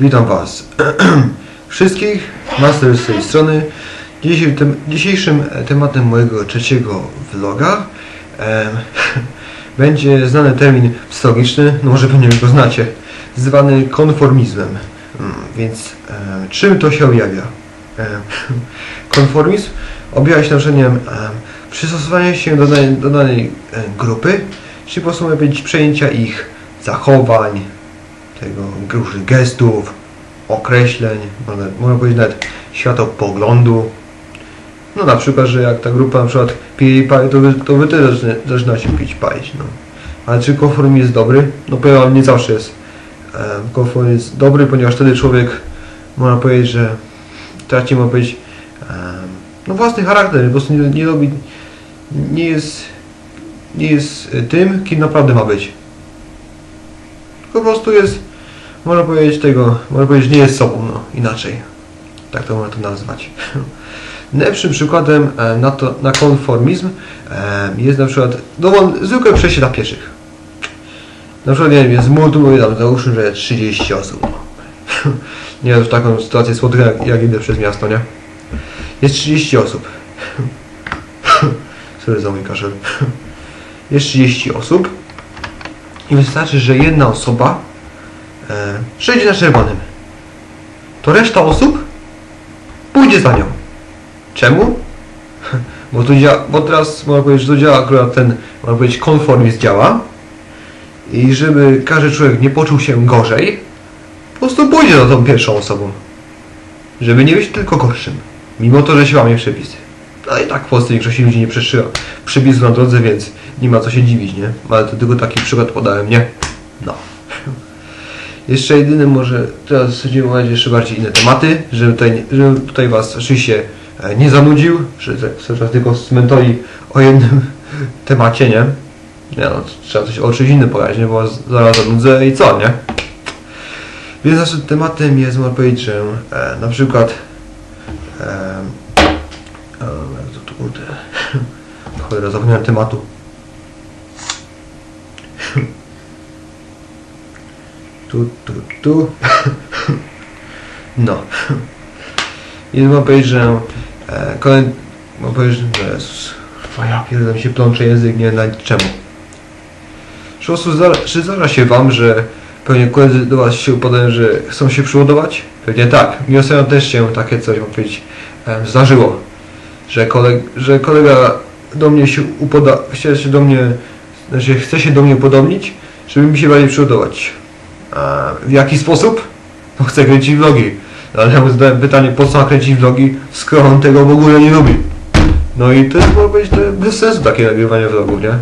Witam Was wszystkich, Master z tej strony. Dzisiejszym, tem, dzisiejszym tematem mojego trzeciego vloga em, będzie znany termin psychologiczny, no może pewnie go znacie, zwany konformizmem. Mm, Więc em, czym to się objawia? Em, Konformizm objawia się naruszeniem em, przystosowania się do danej, do danej em, grupy, czy po prostu być przejęcia ich zachowań, tego różnych gestów, określeń, można, można powiedzieć nawet światopoglądu. No na przykład, że jak ta grupa na przykład pije pali, to to wy też zaczyna- zaczynacie pić palić. No. Ale czy konformizm jest dobry? No powiem wam, nie zawsze jest. Konformizm jest dobry, ponieważ wtedy człowiek, można powiedzieć, że traci, można powiedzieć, no własny charakter, po prostu nie, nie robi, nie jest, nie jest e, tym, kim naprawdę ma być. Po prostu jest, można powiedzieć tego, można powiedzieć, nie jest sobą, no, inaczej. Tak to można to nazwać. Najlepszym przykładem e, na, to, na konformizm e, jest na przykład no, zwykłe przejście dla pieszych. Na przykład, nie wiem, jest multum, tam załóżmy, że 30 osób. Nie, w taką sytuację spotykam, jak, jak idę przez miasto, nie? Jest 30 osób. Sorry za mój kaszel. Jest 30 osób i wystarczy, że jedna osoba przejdzie na czerwonym. To reszta osób pójdzie za nią. Czemu? Bo tu działa, bo teraz można powiedzieć, że tu działa akurat ten, można powiedzieć, konformizm działa i żeby każdy człowiek nie poczuł się gorzej, po prostu pójdzie za tą pierwszą osobą. Żeby nie być tylko gorszym. Mimo to, że się łamie przepisy. No i tak w Polsce większości ludzi nie przeszyła przepisów na drodze, więc nie ma co się dziwić, nie? Ale to tylko taki przykład podałem, nie? Jeszcze jedynym może teraz będziemy omawiać jeszcze bardziej inne tematy, żeby tutaj, żebym tutaj Was oczywiście e, nie zanudził, że tak cały tylko zmentoli o jednym temacie, nie? Nie no, trzeba coś o czymś innym pogadać, nie? Bo zaraz zanudzę i co, nie? Więc naszym tematem jest, można powiedzieć, że e, na przykład e, e, jak to tu kurde cholera, zapomniałem tematu tu, tu, tu no i można powiedzieć, że e, można powiedzieć, że Jezus, o ja pierdolę, się plącze język, nie nawet czemu czy zdarza się Wam, że pewnie koledzy do Was się upadają, że chcą się przyładować? Pewnie tak. Mi ostatnio też się takie coś, mam powiedzieć, em, zdarzyło. Że, koleg, że kolega do mnie się upoda, chce się do mnie, znaczy chce się do mnie upodobnić, żeby mi się bardziej przyładować. A w jaki sposób? No chcę kręcić vlogi. No, Ale ja mu zadałem pytanie, po co kręcić vlogi, skoro on tego w ogóle nie lubi. No i to jest, można powiedzieć, to bez sensu takie nagrywanie vlogów, nie?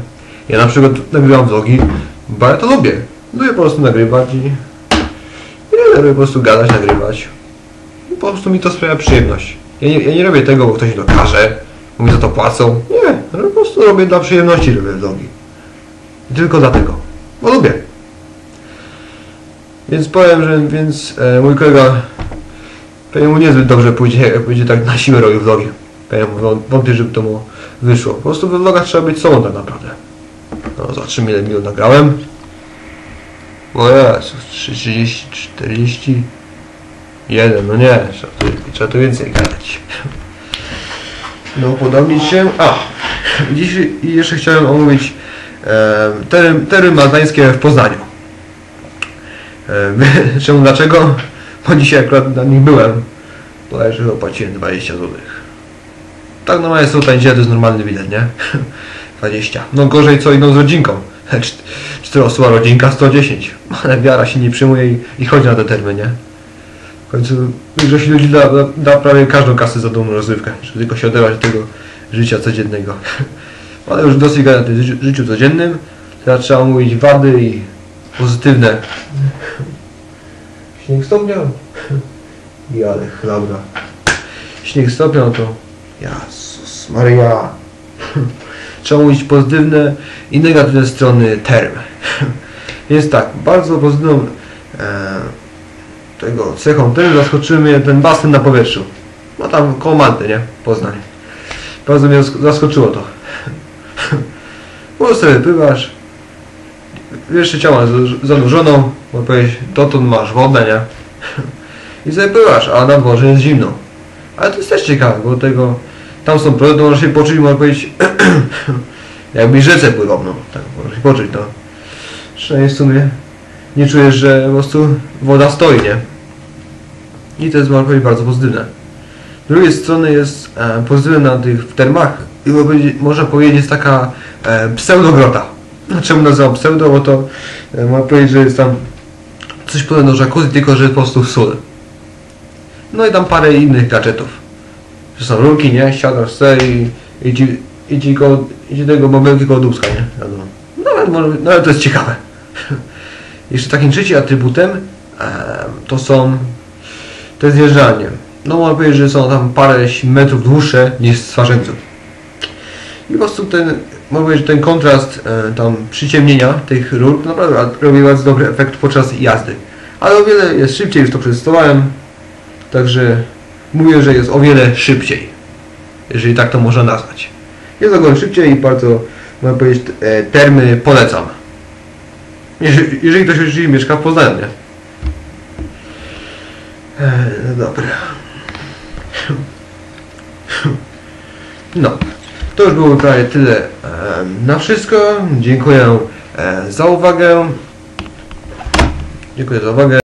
Ja na przykład nagrywam vlogi, bo ja to lubię. Lubię po prostu nagrywać i... Ja lubię po prostu gadać, nagrywać. I po prostu mi to sprawia przyjemność. Ja nie, ja nie robię tego, bo ktoś mi to każe, bo mi za to płacą. Nie, ja po prostu robię dla przyjemności, robię vlogi. I tylko dlatego, bo lubię. Więc powiem, że więc e, mój kolega pewnie mu niezbyt dobrze pójdzie, jak będzie tak na siłę robił vlogi. Pewnie wątpię, żeby to mu wyszło. Po prostu we vlogach trzeba być sobą tak naprawdę. No, zobaczymy ile minut nagrałem. O Jezus, 30, 40, 1, no nie, trzeba tu, więcej gadać. No, podobnić się. A, dziś jeszcze chciałem omówić e, tery, tery w Poznaniu. E, czemu, dlaczego? Bo dzisiaj akurat na nich byłem. Bodajże opłaciłem 20 zł. Tak normalnie są tańsze, to jest normalny bilet, nie? 20. No gorzej co idą z rodzinką. Czt- Czteroosobowa rodzinka 110. Ale wiara się nie przyjmuje i, i chodzi na te termy, nie? W końcu większość ludzi da, da, da prawie każdą kasę za dumną rozrywkę, żeby tylko się oderwać od tego życia codziennego. Ale już dosyć gada o tym życiu codziennym. Teraz trzeba mówić wady i pozytywne. Śnieg stopniał. I ale chlabra. Śnieg stopniał to... Jezus Maria. Trzeba mówić pozytywne i negatywne strony term. Więc tak, bardzo pozytywną e, tego cechą term mnie ten basen na powietrzu. No tam koło nie? Poznań. Bardzo mnie zask- zaskoczyło to. Bo sobie pływasz, jeszcze ciała zanurzoną, bo powiedzieć, dotąd masz wodę, nie? I sobie pływasz, a na dworze jest zimno. Ale to jest też ciekawe, bo tego tam są prądy, to możesz się poczuć, można powiedzieć, jakbyś rzece pływał, no. Tak, możesz się poczuć, no. Przynajmniej w sumie nie czujesz, że po prostu woda stoi, nie? I to jest, można powiedzieć, bardzo pozytywne. Z drugiej strony jest e, pozytywne na tych w termach i można powiedzieć- jest taka e, pseudogrota. Czemu nazywam pseudo? Bo to e, można powiedzieć, że jest tam coś podobnego do jacuzzi, tylko że po prostu sól. No i tam parę innych gadżetów. Że są rurki, nie? Siadasz sobie i, i ci, i ci, koło, i ci tego koło nie? Wiadomo. Nawet, może, nawet to jest ciekawe. Jeszcze takim trzecim atrybutem to są to jest zjeżdżalnie. No można powiedzieć, że są tam parę metrów dłuższe niż Swarzędzu. I po prostu ten, można powiedzieć, ten kontrast e, tam przyciemnienia tych rur naprawdę robi bardzo dobry efekt podczas jazdy. Ale o wiele jest szybciej, już to przetestowałem. Także mówię, że jest o wiele szybciej. Jeżeli tak to można nazwać. Jest o wiele szybciej i bardzo, można powiedzieć, e, termy polecam. Jeżeli, jeżeli ktoś oczywiście mieszka w Poznaniu, nie? E, No dobra. No, to już było prawie tyle e, na wszystko. Dziękuję e, za uwagę. Dziękuję za uwagę.